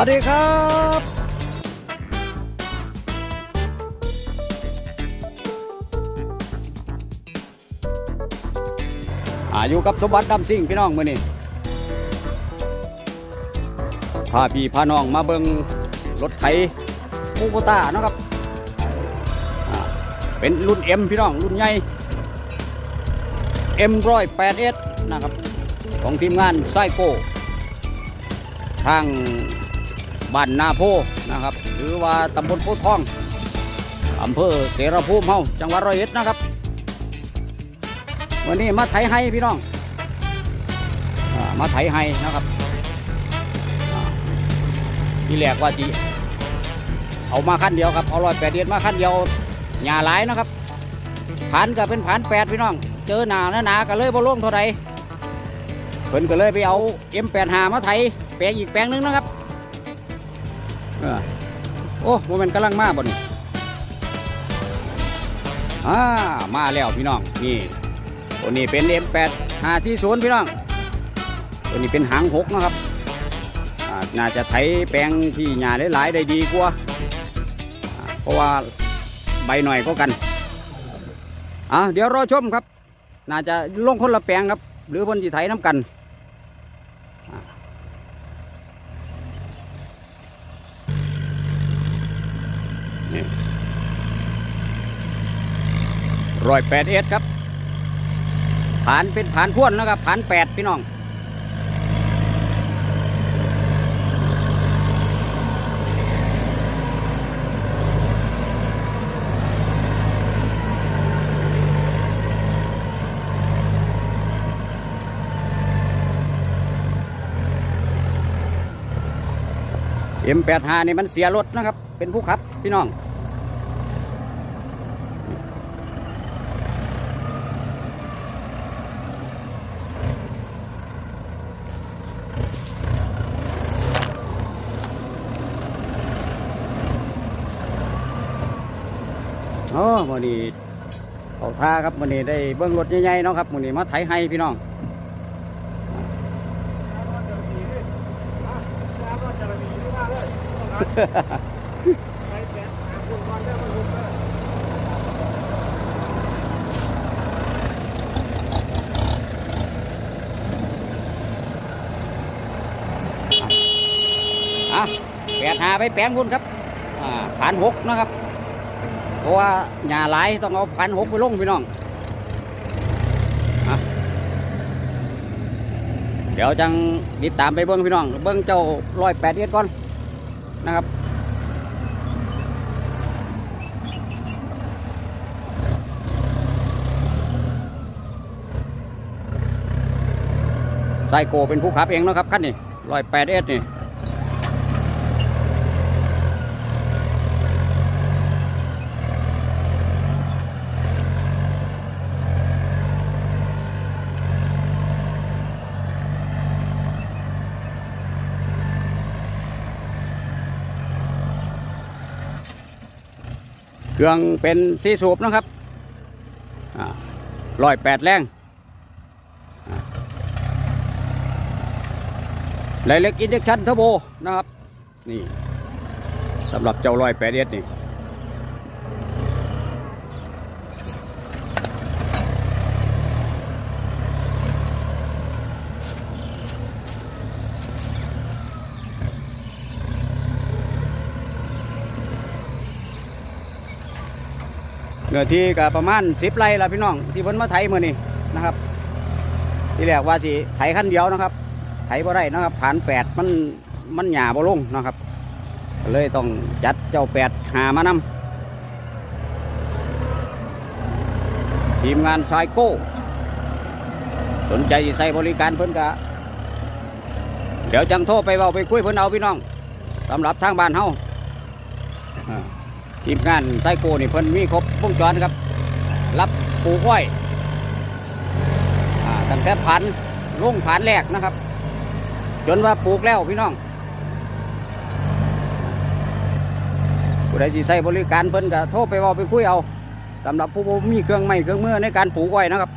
วัสดีครับอาอยู่กับสมบัติดำซิ่งพี่น้องมื่อนี้พาพี่พาน้องมาเบิงรถไถคูโบต้านะครับ เป็นรุ่น M พี่น้อง รุ่นใหญ่ M ร้อยแปดเอสนะครับ ของทีมงานไซโก้ทาง บ้านนาโพนะครับ หรือว่าตำบลโพทองอำเภอเสรภูมิเฮาจังหวัดร้อยเอ็ดนะครับ วันนี้มาไถให้พี่น้องอมาไถให้นะครับที่แรกว่าจีเอามาขั้นเดียวครับเอารอยแปดเดียนมาขั้นเดียวหญ้าหลายนะครับผ่านก็เป็นผ่านแปดพี่น้อง เจอหนาหนาก็เลยบ่ลงเท่าใดเพิ่นก็เลยไปเอา M85 มแปดหามาไถแปลงอีกแปลงหนึงนะครับ โอ้โมเมนต์กำลังมาบ่นี่อ่ามาแล้วพี่น้องนี่ตัวนี้เป็น M8 540พี่น้อง ตัวนี้เป็นหางหกนะครับอาน่าจะไถแปลงที่หญ้าหลายๆได้ดีกว่าเพราะว่าใบหน่อยก็กันอ่าเดี๋ยวรอชมครับ น่าจะลงคนละแปลงครับ หรือเพ่นที่ไถน้ำกันอ่านี่ ร้อยแปดเอสครับผ่านเป็นผ่านพ่วนนะครับผ่านแปดพี่น้องเอ็มแปดห้านี่มันเสียรถนะครับ เป็นผู้ขับ พี่น้องโอ้วันนี้เขาท่าครับวันนี้ได้เบื้องรถใหญ่ๆเนาะครับวันนี้มาไถให้พี่น้อง อะแปดหาไปแปลงคุณครับอ่าผ่านหกนะครับ เพราะว่าหญ้าหลายต้องเอาผ่านหกไปลงพี่น้องอะเดี๋ยวจังติดตามไปเบิ้งพี่น้อง เบิ้งเจ้าร้อยแปดเอ็ดก่อนนะครับ ไซโกเป็นผู้ขับเองนะครับคันนี้ร้อยแปดเอ็ดนี่เครื่องเป็นสีสูบนะครับร้อยแปดแรง ไหลเล็กอินเจคชั่นเทอร์โบนะครับ นี่สำหรับเจ้าร้อยแปดเอสนี่เนื้อที่ก็ประมาณสิบไร่ละพี่น้อง ที่พิ่นมาไถมือนี่นะครับ ที่แรกว่าสิไถขั้นเดียวนะครับ ไถบ่ได้นะครับผ่านแปดมันมันหยาบ่ลงนะครับ เลยต้องจัดเจ้าแปดหามานำทีมงานไซโก้ สนใจใส่บริการเพิ่นกะเดี๋ยวจังโทรไปเว้าไปคุยเพิ่นเอาพี่น้องสำหรับทางบ้านเฮาอ่าทีมงานไซโกนี่เพิ่นมีครบวงจรครับ รับปลูกอ้อยอตั้งแต่ผันลุ่งผันแรกนะครับ จนว่าปลูกแล้วพี่น้องผู้ใดที่ใช้บริการเพิ่นก็โทรไปว่าไปคุยเอาสำหรับผู้มีเครื่องไม้เครื่องมือในการปลูกอ้อยนะครับ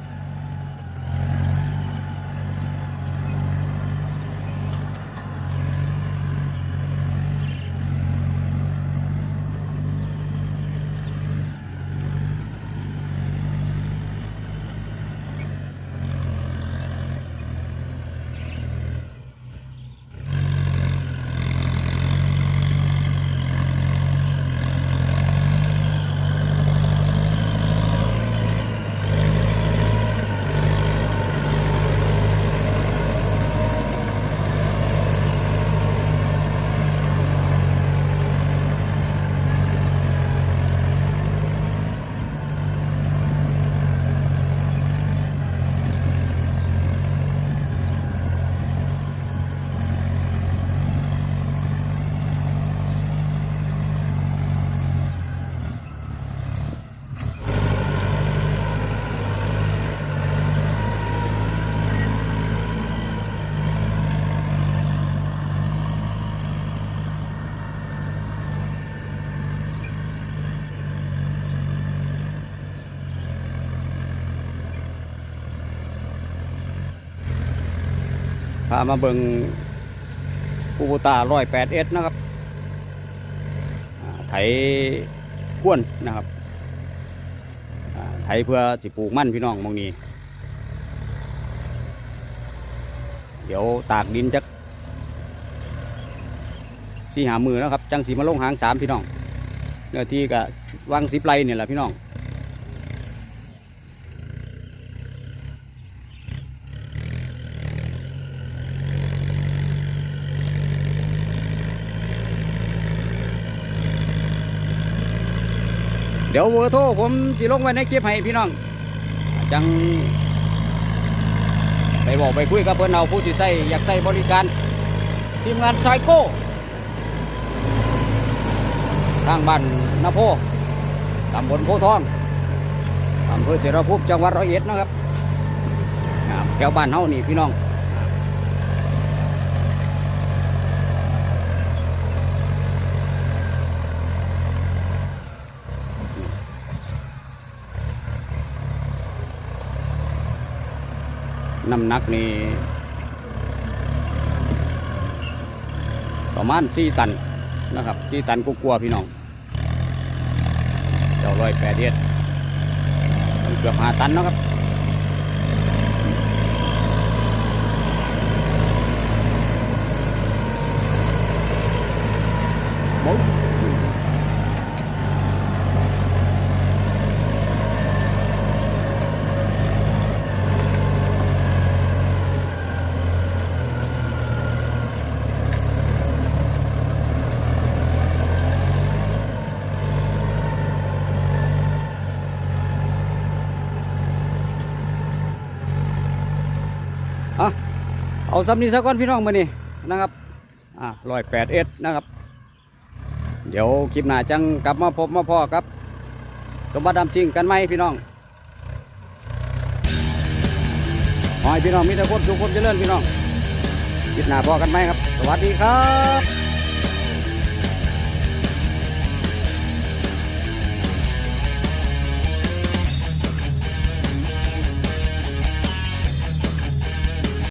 พามาเบิงคูตาร้อยแปดเอสนะครับไถก้วนนะครับไถเพื่อสิปลูกมั่นพี่น้องมองนี้ เดี๋ยวตากดินจักสี่หามือนะครับ จังสีมาลงหางสามพี่น้องเนื้อที่กับวางสิบไรเนี่ยแหละพี่น้อง เดี๋ยวเบอร์โทรผมสิลงไว้ในคลิปให้พี่น้อง จัง ไปบอกไปคุยกับเพื่อนเอาผู้ที่ใส่อยากใส่บริการทีมงานชายโก้ทางบ้านนาโพตำบลโพทองอำเภอเสรภูมิจังหวัดร้อยเอ็ดนะครับแถวบ้านเฮานี่พี่น้อง น้ำหนักนี่ประมาณสี่ตันนะครับสี่ตันกูกลัวพี่น้องเจ้าร้อยแปดเอ็ดต้องเกือบหาตันนะครับโซ้ำนี้ซะก่อนพี่น้องมานี่นะครับ อ่าร้อยแปดเอ็ดนะครับ เดี๋ยวคลิปหน้าจังกลับมาพบมาพ่อครับ สมบัติดำจริงกันไหมพี่น้องขอให้พี่น้องมีแต่คนสุขคนเจริญพี่น้องคลิปหน้าพ่อกันไหมครับ สวัสดีครับ